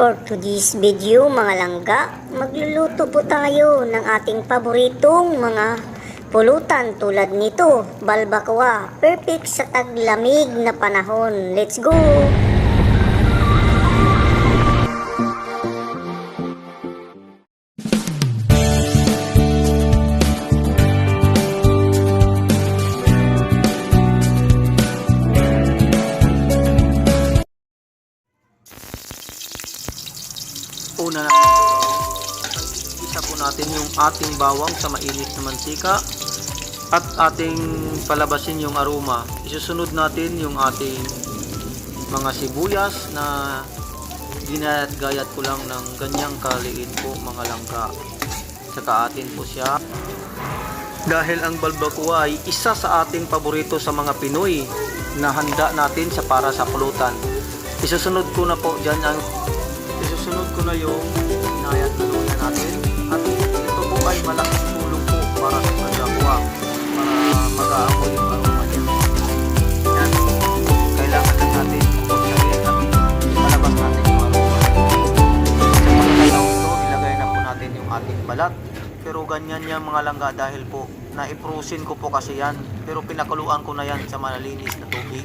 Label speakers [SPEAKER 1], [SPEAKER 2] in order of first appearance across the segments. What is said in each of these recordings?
[SPEAKER 1] For today's video mga langga, magluluto po tayo ng ating paboritong mga pulutan tulad nito, balbakwa, perfect sa taglamig na panahon. Let's go!
[SPEAKER 2] Una na isa po natin yung ating bawang sa mainit na mantika at ating palabasin yung aroma. Isusunod natin yung ating mga sibuyas na ginayat-gayat ko lang ng ganyang kaliit po mga langka. Saka atin po siya. Dahil ang balbacoa ay isa sa ating paborito sa mga Pinoy na handa natin sa para sa pulutan. Isusunod ko na po dyan ang isusunod ko na yung inayat na luya natin at ito po ay malaking tulong po para sa balbacoa para mag-aamoy yung aroma niya. Yan. Kailangan lang natin pagsabihin at malabas natin yung aroma. Sa pagkakataon ito, ilagay na po natin yung ating balat. Pero ganyan yan mga langga dahil po naiprusin ko po kasi yan. Pero pinakuluan ko na yan sa malalinis na tubig.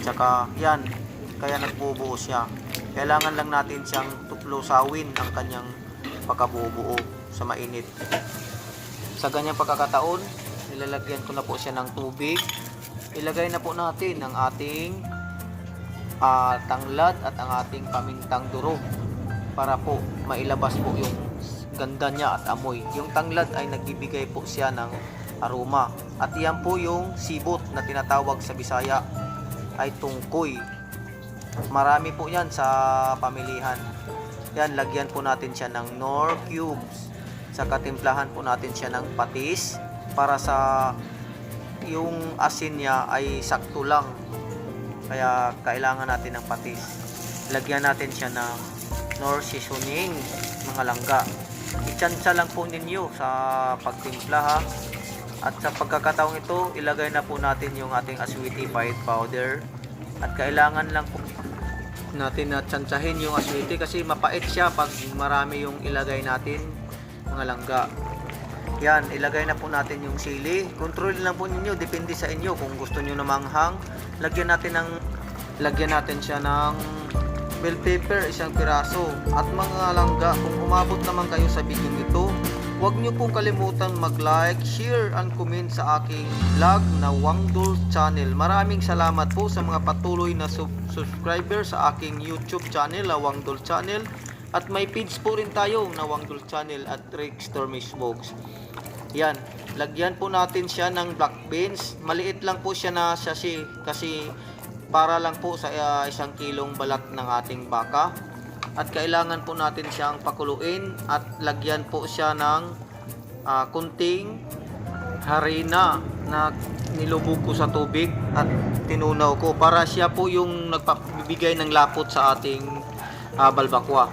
[SPEAKER 2] Tsaka yan, kaya nagbubuo siya. Kailangan lang natin siyang tuklosawin ang kanyang pagkabubuo sa mainit. Sa ganyang pagkakataon, nilalagyan ko na po siya ng tubig. Ilagay na po natin ang ating ah, tanglad at ang ating pamintang duro para po mailabas po yung ganda niya at amoy. Yung tanglad ay nagbibigay po siya ng aroma. At yan po yung sibot na tinatawag sa Bisaya ay tungkoy. Marami po yan sa pamilihan. Yan, lagyan po natin siya ng nor cubes. Sa katimplahan po natin siya ng patis para sa yung asin niya ay sakto lang. Kaya kailangan natin ng patis. Lagyan natin siya ng nor seasoning, mga langga. Itsansa lang po ninyo sa pagtimpla ha. At sa pagkakataong ito, ilagay na po natin yung ating aswiti white powder. At kailangan lang po natin na tsantsahin yung aswiti kasi mapait siya pag marami yung ilagay natin mga langga. Yan, ilagay na po natin yung sili. Control lang po ninyo, depende sa inyo kung gusto niyo na manghang. Lagyan natin ng lagyan natin siya ng bell pepper isang piraso. At mga langga, kung umabot naman kayo sa video nito, huwag niyo pong kalimutan mag-like, share, and comment sa aking vlog na Wangdol Channel. Maraming salamat po sa mga patuloy na sub- subscriber sa aking YouTube channel, na Wangdol Channel. At may page po rin tayo na Wangdol Channel at Rick Stormish Vlogs. Yan, lagyan po natin siya ng black beans. Maliit lang po siya na sachet kasi para lang po sa uh, isang kilong balat ng ating baka. At kailangan po natin siyang pakuluin at lagyan po siya ng ah, kunting harina na nilubog ko sa tubig at tinunaw ko para siya po yung nagpabibigay ng lapot sa ating ah, balbakwa.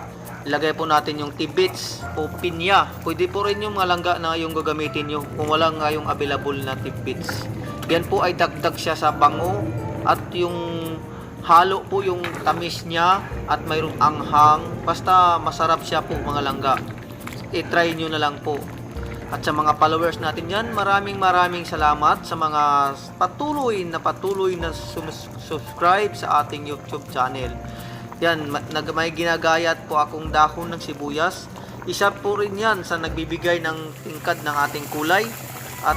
[SPEAKER 2] Ilagay po natin yung tidbits o pinya. Pwede po rin yung mga langga na yung gagamitin nyo kung wala nga yung available na tidbits. Yan po ay dagdag siya sa bango at yung halo po yung tamis niya at mayroong anghang. Basta masarap siya po mga langga. I-try nyo na lang po. At sa mga followers natin yan, maraming maraming salamat sa mga patuloy na patuloy na subscribe sa ating YouTube channel. Yan, may ginagayat po akong dahon ng sibuyas. Isa po rin yan sa nagbibigay ng tingkad ng ating kulay at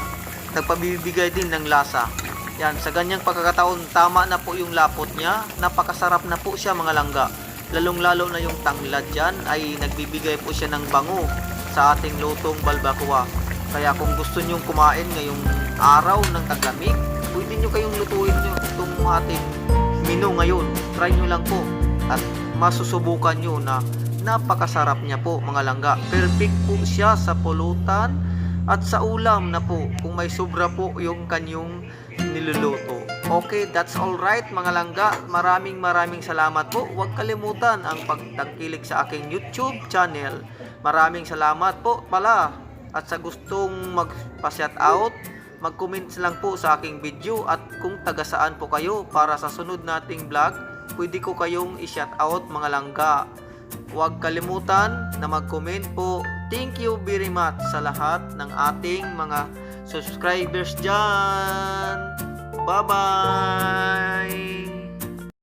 [SPEAKER 2] nagpabibigay din ng lasa. Yan, sa ganyang pagkakataon, tama na po yung lapot niya. Napakasarap na po siya mga langga. Lalong-lalo na yung tanglad dyan ay nagbibigay po siya ng bango sa ating lutong balbacoa. Kaya kung gusto nyong kumain ngayong araw ng taglamig, pwede nyo kayong lutuin nyo itong ating menu ngayon. Try nyo lang po at masusubukan nyo na napakasarap niya po mga langga. Perfect po siya sa pulutan at sa ulam na po kung may sobra po yung kanyong niluluto. Okay, that's all right mga langga. Maraming maraming salamat po. Huwag kalimutan ang pagtangkilik sa aking YouTube channel. Maraming salamat po pala. At sa gustong magpa-shout out, mag-comments lang po sa aking video at kung taga saan po kayo para sa sunod nating vlog, pwede ko kayong i-shout out mga langga. huwag kalimutan na mag-comment po. Thank you very much sa lahat ng ating mga subscribers dyan. Bye-bye!